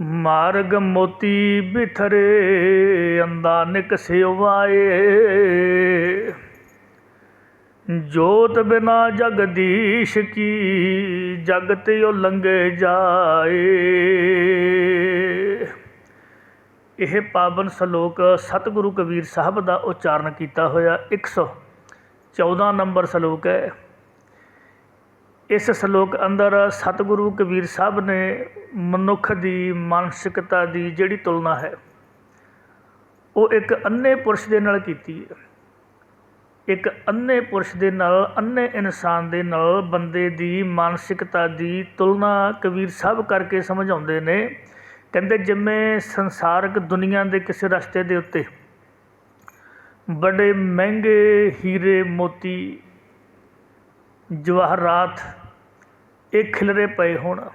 ਮਾਰਗ ਮੋਤੀ ਬਿਥਰੇ ਅੰਦਾਨਿਕ ਨਿਕਸਿਓ ਜੋਤ ਬਿਨਾ ਜਗਦੀਸ਼ ਕੀ, ਜਗਤ ਯੋ ਲੰਗੇ ਜਾਏ। ਇਹ ਪਾਵਨ ਸ਼ਲੋਕ ਸਤਿਗੁਰੂ ਕਬੀਰ ਸਾਹਿਬ ਦਾ ਉਚਾਰਨ ਕੀਤਾ ਹੋਇਆ 114 ਨੰਬਰ ਸ਼ਲੋਕ ਹੈ। ਇਸ ਸ਼ਲੋਕ ਅੰਦਰ ਸਤਿਗੁਰੂ ਕਬੀਰ ਸਾਹਿਬ ਨੇ ਮਨੁੱਖ ਦੀ ਮਾਨਸਿਕਤਾ ਦੀ ਜਿਹੜੀ ਤੁਲਨਾ ਹੈ, ਉਹ ਇੱਕ ਅੰਨੇ ਪੁਰਸ਼ ਦੇ ਨਾਲ ਕੀਤੀ ਹੈ। ਇੱਕ ਅੰਨੇ ਪੁਰਸ਼ ਦੇ ਨਾਲ, ਅੰਨੇ ਇਨਸਾਨ ਦੇ ਨਾਲ ਬੰਦੇ ਦੀ ਮਾਨਸਿਕਤਾ ਦੀ ਤੁਲਨਾ ਕਬੀਰ ਸਾਹਿਬ ਕਰਕੇ ਸਮਝਾਉਂਦੇ ਨੇ। ਕਹਿੰਦੇ, ਜਿਵੇਂ ਸੰਸਾਰਕ ਦੁਨੀਆ ਦੇ ਕਿਸੇ ਰਸਤੇ ਦੇ ਉੱਤੇ ਬੜੇ ਮਹਿੰਗੇ ਹੀਰੇ ਮੋਤੀ ਜਵਾਹਰਾਤ ਇਹ ਖਿਲਰੇ ਪਏ ਹੋਣ।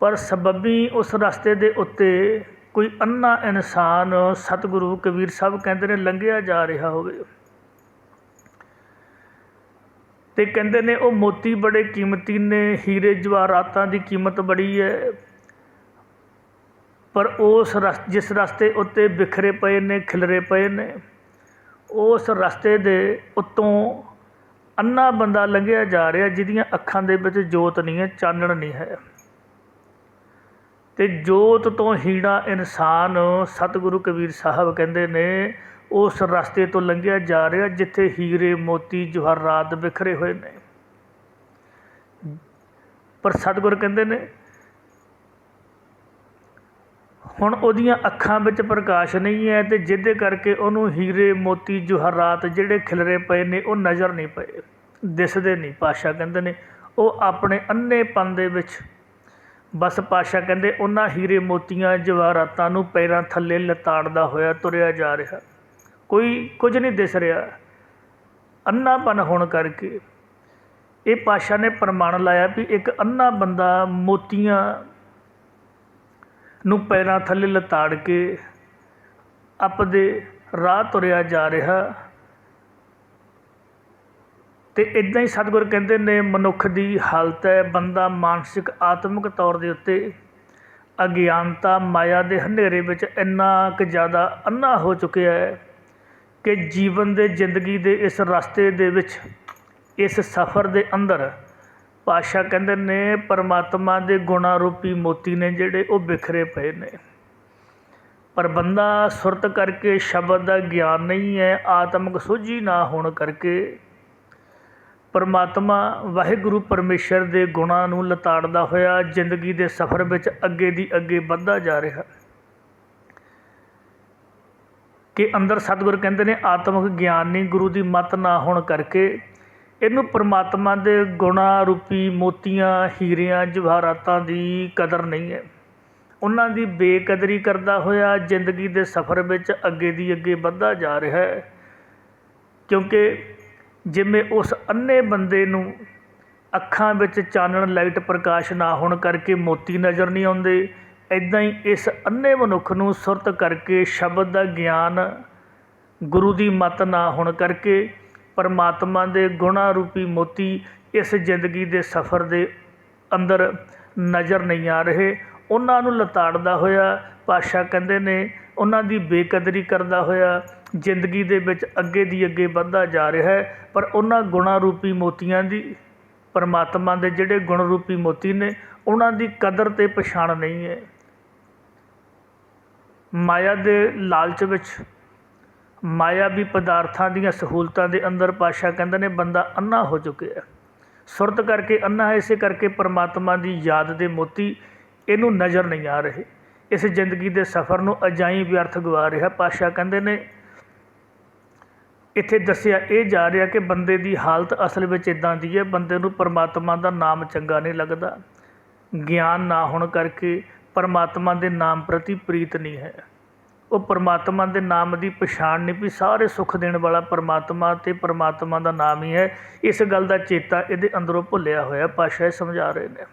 ਪਰ ਸਬੱਬੀ ਉਸ ਰਸਤੇ ਦੇ ਉੱਤੇ ਕੋਈ ਅੰਨਾ ਇਨਸਾਨ ਸਤਿਗੁਰੂ ਕਬੀਰ ਸਾਹਿਬ ਕਹਿੰਦੇ ਨੇ ਲੰਘਿਆ ਜਾ ਰਿਹਾ ਹੋਵੇ। ਤੇ ਕਹਿੰਦੇ ਨੇ ਉਹ ਮੋਤੀ ਬੜੇ ਕੀਮਤੀ ਨੇ, ਹੀਰੇ ਜਵਾਹਰਾਤਾਂ ਦੀ ਕੀਮਤ ਬੜੀ ਹੈ। ਪਰ ਉਸ ਰਸ, ਜਿਸ ਰਸਤੇ ਉੱਤੇ ਬਿਖਰੇ ਪਏ ਨੇ, ਖਿਲਰੇ ਪਏ ਨੇ, ਉਸ ਰਸਤੇ ਦੇ ਉੱਤੋਂ ਅੰਨਾ ਬੰਦਾ ਲੰਘਿਆ ਜਾ ਰਿਹਾ ਜਿਹਦੀਆਂ ਅੱਖਾਂ ਦੇ ਵਿੱਚ ਜੋਤ ਨਹੀਂ ਹੈ, ਚਾਨਣ ਨਹੀਂ ਹੈ। ਤੇ ਜੋਤ ਤੋਂ ਹੀੜਾ ਇਨਸਾਨ ਸਤਿਗੁਰੂ ਕਬੀਰ ਸਾਹਿਬ ਕਹਿੰਦੇ ਨੇ, ਉਸ ਰਸਤੇ ਤੋਂ ਲੰਘਿਆ ਜਾ ਰਿਹਾ ਜਿੱਥੇ ਹੀਰੇ ਮੋਤੀ ਜਵਾਹਰਾਤ ਬਿਖਰੇ ਹੋਏ ਨੇ। ਪਰ ਸਤਿਗੁਰ ਕਹਿੰਦੇ ਨੇ ਹੁਣ ਉਹਦੀਆਂ ਅੱਖਾਂ ਵਿੱਚ ਪ੍ਰਕਾਸ਼ ਨਹੀਂ ਹੈ ਅਤੇ ਜਿਹਦੇ ਕਰਕੇ ਉਹਨੂੰ ਹੀਰੇ ਮੋਤੀ ਜਵਾਹਰਾਤ ਜਿਹੜੇ ਖਿਲਰੇ ਪਏ ਨੇ, ਉਹ ਨਜ਼ਰ ਨਹੀਂ ਪਏ, ਦਿਸਦੇ ਨਹੀਂ। ਪਾਸ਼ਾ ਕਹਿੰਦੇ ਨੇ, ਉਹ ਆਪਣੇ ਅੰਨ੍ਹੇਪਨ ਦੇ ਵਿੱਚ। ਬਸ ਪਾਸ਼ਾ ਕਹਿੰਦੇ, ਉਹਨਾਂ ਹੀਰੇ ਮੋਤੀਆਂ ਜਵਾਹਰਾਤਾਂ ਨੂੰ ਪੈਰਾਂ ਥੱਲੇ ਲਤਾੜਦਾ ਹੋਇਆ ਤੁਰਿਆ ਜਾ ਰਿਹਾ। ਕੋਈ ਕੁਝ ਨਹੀਂ ਦਿਸ ਰਿਹਾ। ਅੰਨਾਪਨ ਹੋਣ ਕਰਕੇ ਇਹ ਪਾਸ਼ਾ ਨੇ ਪ੍ਰਮਾਣ ਲਾਇਆ ਵੀ ਇੱਕ ਅੰਨਾ ਬੰਦਾ ਮੋਤੀਆਂ ਨੂੰ ਪੈਰਾਂ ਥੱਲੇ ਲਤਾੜ ਕੇ ਆਪਦੇ ਰਾਹ ਤੁਰਿਆ ਜਾ ਰਿਹਾ। ਤੇ ਇਦਾਂ ਹੀ ਸਤਿਗੁਰ ਕਹਿੰਦੇ ਨੇ, ਮਨੁੱਖ ਦੀ ਹਾਲਤ ਹੈ, ਬੰਦਾ ਮਾਨਸਿਕ ਆਤਮਿਕ ਤੌਰ ਦੇ ਉੱਤੇ ਅਗਿਆਨਤਾ, ਮਾਇਆ ਦੇ ਹਨੇਰੇ ਵਿੱਚ ਇੰਨਾ ਕੁ ਜ਼ਿਆਦਾ ਅੰਨਾ ਹੋ ਚੁੱਕਿਆ ਹੈ ਕਿ ਜੀਵਨ ਦੇ ਜ਼ਿੰਦਗੀ ਦੇ ਇਸ ਰਸਤੇ ਦੇ ਵਿੱਚ, ਇਸ ਸਫ਼ਰ ਦੇ ਅੰਦਰ ਪਾਤਸ਼ਾਹ ਕਹਿੰਦੇ ਨੇ, ਪਰਮਾਤਮਾ ਦੇ ਗੁਣਾ ਰੂਪੀ ਮੋਤੀ ਨੇ ਜਿਹੜੇ ਉਹ ਬਿਖਰੇ ਪਏ ਨੇ। ਪਰ ਬੰਦਾ ਸੁਰਤ ਕਰਕੇ ਸ਼ਬਦ ਦਾ ਗਿਆਨ ਨਹੀਂ ਹੈ, ਆਤਮਿਕ ਸੋਝੀ ਨਾ ਹੋਣ ਕਰਕੇ ਪਰਮਾਤਮਾ ਵਾਹਿਗੁਰੂ ਪਰਮੇਸ਼ਰ ਦੇ ਗੁਣਾਂ ਨੂੰ ਲਤਾੜਦਾ ਹੋਇਆ ਜ਼ਿੰਦਗੀ ਦੇ ਸਫ਼ਰ ਵਿੱਚ ਅੱਗੇ ਦੀ ਅੱਗੇ ਵੱਧਦਾ ਜਾ ਰਿਹਾ। ਕਿ ਅੰਦਰ ਸਤਿਗੁਰ ਕਹਿੰਦੇ ਨੇ, ਆਤਮਿਕ ਗਿਆਨ ਨਹੀਂ, ਗੁਰੂ ਦੀ ਮਤ ਨਾ ਹੋਣ ਕਰਕੇ ਇਹਨੂੰ ਪਰਮਾਤਮਾ ਦੇ ਗੁਣਾਂ ਰੂਪੀ ਮੋਤੀਆਂ, ਹੀਰਿਆਂ, ਜਵਾਹਰਾਤਾਂ ਦੀ ਕਦਰ ਨਹੀਂ ਹੈ। ਉਹਨਾਂ ਦੀ ਬੇਕਦਰੀ ਕਰਦਾ ਹੋਇਆ ਜ਼ਿੰਦਗੀ ਦੇ ਸਫ਼ਰ ਵਿੱਚ ਅੱਗੇ ਦੀ ਅੱਗੇ ਵੱਧਦਾ ਜਾ ਰਿਹਾ ਹੈ। ਕਿਉਂਕਿ ਜਿਵੇਂ ਉਸ ਅੰਨੇ ਬੰਦੇ ਨੂੰ ਅੱਖਾਂ ਵਿੱਚ ਚਾਨਣ, ਲਾਈਟ ਪ੍ਰਕਾਸ਼ ਨਾ ਹੋਣ ਕਰਕੇ ਮੋਤੀ ਨਜ਼ਰ ਨਹੀਂ ਆਉਂਦੇ ਇਦਾਂ ਹੀ ਇਸ ਅੰਨੇ ਮਨੁੱਖ ਨੂੰ ਸੁਰਤ ਕਰਕੇ ਸ਼ਬਦ ਦਾ ਗਿਆਨ ਗੁਰੂ ਦੀ ਮਤ ਨਾ ਹੋਣ ਕਰਕੇ ਪਰਮਾਤਮਾ ਦੇ ਗੁਣਾ ਰੂਪੀ ਮੋਤੀ ਇਸ ਜ਼ਿੰਦਗੀ ਦੇ ਸਫ਼ਰ ਦੇ ਅੰਦਰ ਨਜ਼ਰ ਨਹੀਂ ਆ ਰਹੇ। ਉਹਨਾਂ ਨੂੰ ਲਤਾੜਦਾ ਹੋਇਆ ਪਾਸ਼ਾ ਕਹਿੰਦੇ ਨੇ, ਉਹਨਾਂ ਦੀ ਬੇਕਦਰੀ ਕਰਦਾ ਹੋਇਆ ਜ਼ਿੰਦਗੀ ਦੇ ਵਿੱਚ ਅੱਗੇ ਦੀ ਅੱਗੇ ਵੱਧਦਾ ਜਾ ਰਿਹਾ ਹੈ। ਪਰ ਉਹਨਾਂ ਗੁਣਾ ਰੂਪੀ ਮੋਤੀਆਂ ਦੀ, ਪਰਮਾਤਮਾ ਦੇ ਜਿਹੜੇ ਗੁਣ ਰੂਪੀ ਮੋਤੀ ਨੇ, ਉਹਨਾਂ ਦੀ ਕਦਰ ਤੇ ਪਛਾਣ ਨਹੀਂ ਹੈ। ਮਾਇਆ ਦੇ ਲਾਲਚ ਵਿੱਚ ਮਾਇਆਵੀ ਪਦਾਰਥਾਂ ਦੀਆਂ ਸਹੂਲਤਾਂ ਦੇ ਅੰਦਰ ਪਾਤਸ਼ਾਹ ਕਹਿੰਦੇ ਨੇ ਬੰਦਾ ਅੰਨਾ ਹੋ ਚੁੱਕਿਆ ਸੁਰਤ ਕਰਕੇ ਅੰਨਾ ਹੈ, ਇਸੇ ਕਰਕੇ ਪਰਮਾਤਮਾ ਦੀ ਯਾਦ ਦੇ ਮੋਤੀ ਇਹਨੂੰ ਨਜ਼ਰ ਨਹੀਂ ਆ ਰਹੇ। ਇਸ ਜ਼ਿੰਦਗੀ ਦੇ ਸਫ਼ਰ ਨੂੰ ਅਜਾਈ ਵਿਅਰਥ ਗਵਾ ਰਿਹਾ ਪਾਸ਼ਾ ਕਹਿੰਦੇ ਨੇ। ਇੱਥੇ ਦੱਸਿਆ ਇਹ ਜਾ ਰਿਹਾ ਕਿ ਬੰਦੇ ਦੀ ਹਾਲਤ ਅਸਲ ਵਿੱਚ ਇਦਾਂ ਦੀ ਹੈ, ਬੰਦੇ ਨੂੰ ਪਰਮਾਤਮਾ ਦਾ ਨਾਮ ਚੰਗਾ ਨਹੀਂ ਲੱਗਦਾ। ਗਿਆਨ ਨਾ ਹੋਣ ਕਰਕੇ ਪਰਮਾਤਮਾ ਦੇ ਨਾਮ ਪ੍ਰਤੀ ਪ੍ਰੀਤ ਨਹੀਂ ਹੈ। ਉਹ ਪਰਮਾਤਮਾ ਦੇ ਨਾਮ ਦੀ ਪਛਾਣ ਨਹੀਂ, ਵੀ ਸਾਰੇ ਸੁੱਖ ਦੇਣ ਵਾਲਾ ਪਰਮਾਤਮਾ ਅਤੇ ਪਰਮਾਤਮਾ ਦਾ ਨਾਮ ਹੀ ਹੈ। ਇਸ ਗੱਲ ਦਾ ਚੇਤਾ ਇਹਦੇ ਅੰਦਰੋਂ ਭੁੱਲਿਆ ਹੋਇਆ ਪਾਸ਼ਾ ਇਹ ਸਮਝਾ ਰਹੇ ਨੇ।